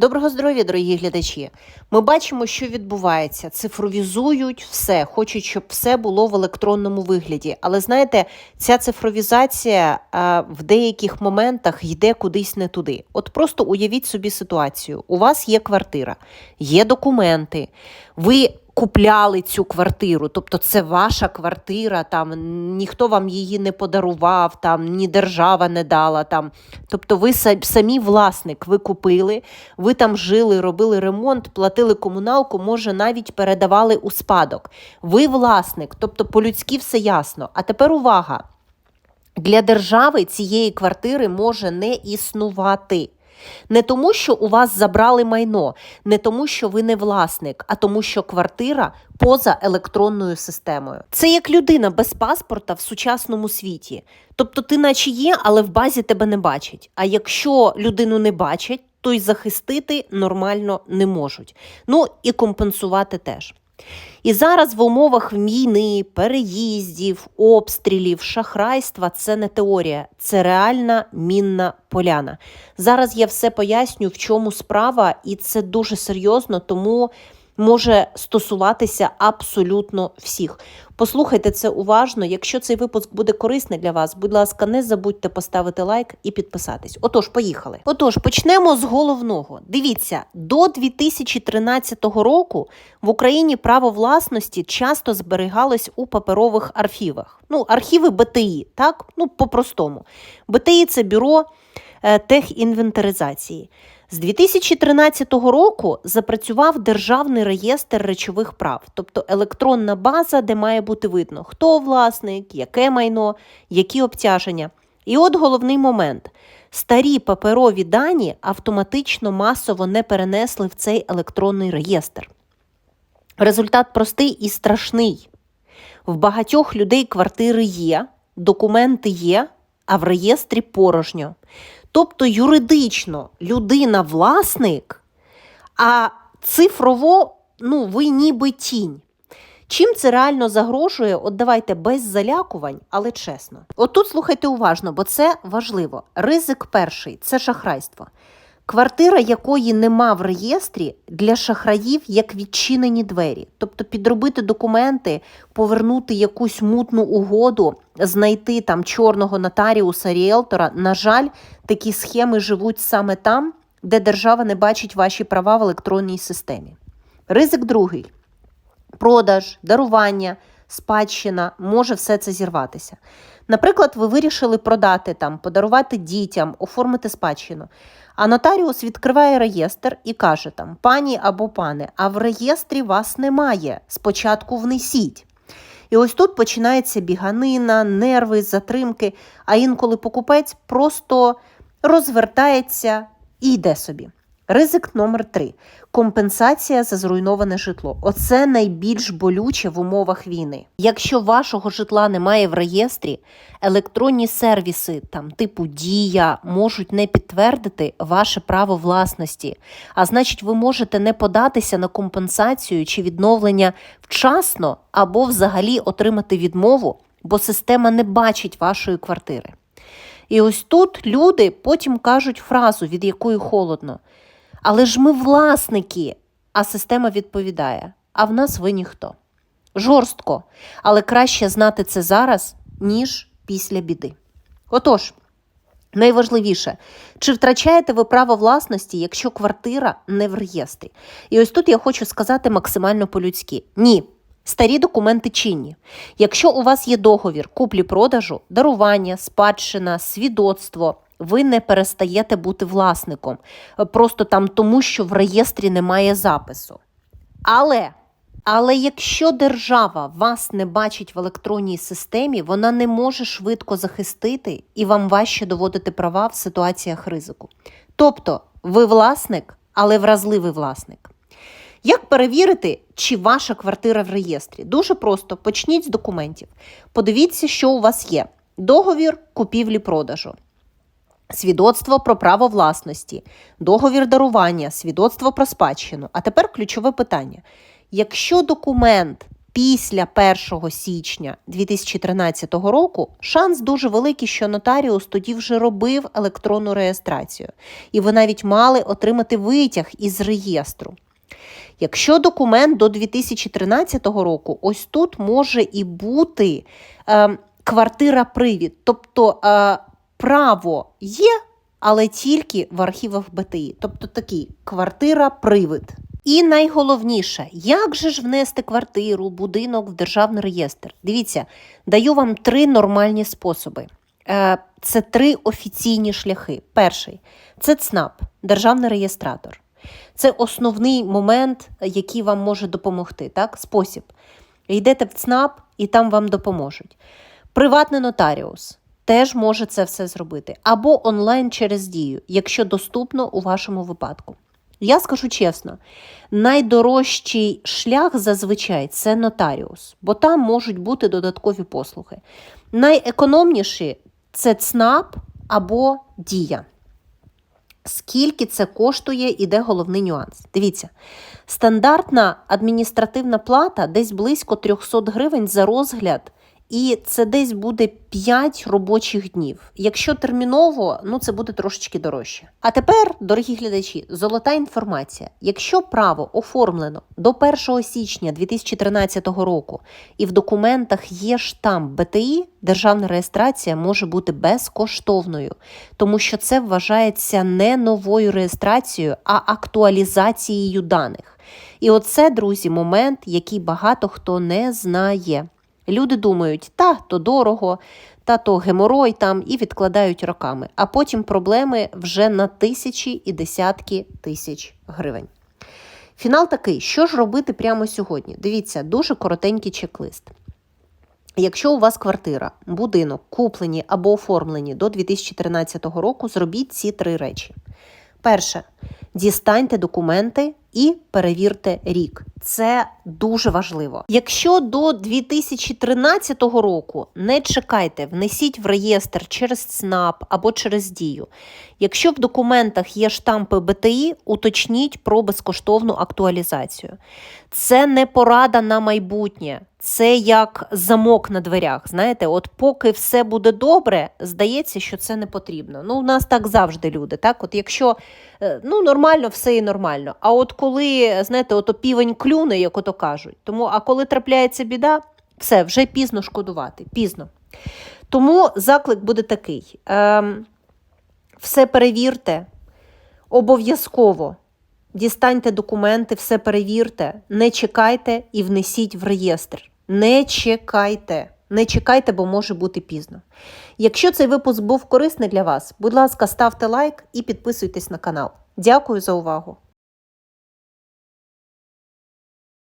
Доброго здоров'я, дорогі глядачі. Ми бачимо, що відбувається. Цифровізують все, хочуть, щоб все було в електронному вигляді. Але знаєте, ця цифровізація а, в деяких моментах йде кудись не туди. От просто уявіть собі ситуацію: у вас є квартира, є документи, ви. Купляли цю квартиру, тобто це ваша квартира, там ніхто вам її не подарував, там ні держава не дала. Там. Тобто ви самі власник, ви купили, ви там жили, робили ремонт, платили комуналку, може навіть передавали у спадок. Ви власник, тобто по-людськи все ясно. А тепер увага! Для держави цієї квартири може не існувати. Не тому, що у вас забрали майно, не тому, що ви не власник, а тому, що квартира поза електронною системою. Це як людина без паспорта в сучасному світі. Тобто ти наче є, але в базі тебе не бачать. А якщо людину не бачать, то й захистити нормально не можуть. Ну і компенсувати теж. І зараз в умовах війни, переїздів, обстрілів, шахрайства це не теорія, це реальна мінна поляна. Зараз я все поясню, в чому справа, і це дуже серйозно, тому може стосуватися абсолютно всіх. Послухайте це уважно. Якщо цей випуск буде корисний для вас, будь ласка, не забудьте поставити лайк і підписатись. Отож, поїхали. Отож, почнемо з головного. Дивіться, до 2013 року в Україні право власності часто зберігалось у паперових архівах. Ну, архіви БТІ, так? Ну, по-простому. БТІ це бюро е, техінвентаризації. З 2013 року запрацював Державний реєстр речових прав, тобто електронна база, де має бути видно, хто власник, яке майно, які обтяження. І от головний момент: старі паперові дані автоматично масово не перенесли в цей електронний реєстр. Результат простий і страшний. В багатьох людей квартири є, документи є, а в реєстрі порожньо. Тобто юридично людина власник, а цифрово ну, ви ніби тінь. Чим це реально загрожує? От давайте без залякувань, але чесно. От тут слухайте уважно, бо це важливо. Ризик перший це шахрайство. Квартира, якої нема в реєстрі, для шахраїв як відчинені двері. Тобто підробити документи, повернути якусь мутну угоду, знайти там чорного нотаріуса, ріелтора. На жаль, такі схеми живуть саме там, де держава не бачить ваші права в електронній системі. Ризик другий продаж, дарування, спадщина може все це зірватися. Наприклад, ви вирішили продати там, подарувати дітям, оформити спадщину. А нотаріус відкриває реєстр і каже там: пані або пане, а в реєстрі вас немає. Спочатку внесіть. І ось тут починається біганина, нерви, затримки, а інколи покупець просто розвертається і йде собі. Ризик номер три компенсація за зруйноване житло. Оце найбільш болюче в умовах війни. Якщо вашого житла немає в реєстрі, електронні сервіси, там типу Дія, можуть не підтвердити ваше право власності. А значить, ви можете не податися на компенсацію чи відновлення вчасно або взагалі отримати відмову, бо система не бачить вашої квартири. І ось тут люди потім кажуть фразу, від якої холодно. Але ж ми власники, а система відповідає: а в нас ви ніхто. Жорстко, але краще знати це зараз, ніж після біди. Отож, найважливіше, чи втрачаєте ви право власності, якщо квартира не в реєстрі? І ось тут я хочу сказати максимально по-людськи: ні. Старі документи чинні. Якщо у вас є договір куплі-продажу, дарування, спадщина, свідоцтво, ви не перестаєте бути власником, просто там тому, що в реєстрі немає запису. Але, але якщо держава вас не бачить в електронній системі, вона не може швидко захистити і вам важче доводити права в ситуаціях ризику. Тобто, ви власник, але вразливий власник. Як перевірити, чи ваша квартира в реєстрі? Дуже просто почніть з документів. Подивіться, що у вас є: договір купівлі-продажу, свідоцтво про право власності, договір дарування, свідоцтво про спадщину. А тепер ключове питання: якщо документ після 1 січня 2013 року, шанс дуже великий, що нотаріус тоді вже робив електронну реєстрацію, і ви навіть мали отримати витяг із реєстру. Якщо документ до 2013 року, ось тут може і бути е, квартира-привід, тобто е, право є, але тільки в архівах БТІ, тобто такий квартира-привид. І найголовніше, як же ж внести квартиру, будинок в державний реєстр? Дивіться, даю вам три нормальні способи. Е, Це три офіційні шляхи. Перший це ЦНАП, державний реєстратор. Це основний момент, який вам може допомогти. Так? Спосіб. Йдете в ЦНАП і там вам допоможуть. Приватний нотаріус теж може це все зробити. Або онлайн через дію, якщо доступно у вашому випадку. Я скажу чесно, найдорожчий шлях зазвичай це нотаріус, бо там можуть бути додаткові послуги. Найекономніші це ЦНАП або Дія. Скільки це коштує, іде головний нюанс. Дивіться, стандартна адміністративна плата десь близько 300 гривень за розгляд, і це десь буде 5 робочих днів. Якщо терміново, ну це буде трошечки дорожче. А тепер, дорогі глядачі, золота інформація. Якщо право оформлено до 1 січня 2013 року і в документах є штамп БТІ, державна реєстрація може бути безкоштовною, тому що це вважається не новою реєстрацією, а актуалізацією даних. І оце, друзі, момент, який багато хто не знає. Люди думають, та то дорого, та то геморой там і відкладають роками, а потім проблеми вже на тисячі і десятки тисяч гривень. Фінал такий: що ж робити прямо сьогодні? Дивіться, дуже коротенький чек-лист. Якщо у вас квартира, будинок куплені або оформлені до 2013 року, зробіть ці три речі. Перше, дістаньте документи і перевірте рік. Це дуже важливо. Якщо до 2013 року не чекайте, внесіть в реєстр через ЦНАП або через Дію. Якщо в документах є штампи БТІ, уточніть про безкоштовну актуалізацію. Це не порада на майбутнє, це як замок на дверях. Знаєте, от поки все буде добре, здається, що це не потрібно. Ну, у нас так завжди люди. Так, от якщо е, ну нормально, все і нормально. А от коли знаєте, ото півень клюне, як ото кажуть, тому а коли трапляється біда, все вже пізно шкодувати. Пізно. Тому заклик буде такий: ем, все перевірте, обов'язково. Дістаньте документи, все перевірте, не чекайте і внесіть в реєстр. Не чекайте. Не чекайте, бо може бути пізно. Якщо цей випуск був корисний для вас, будь ласка, ставте лайк і підписуйтесь на канал. Дякую за увагу!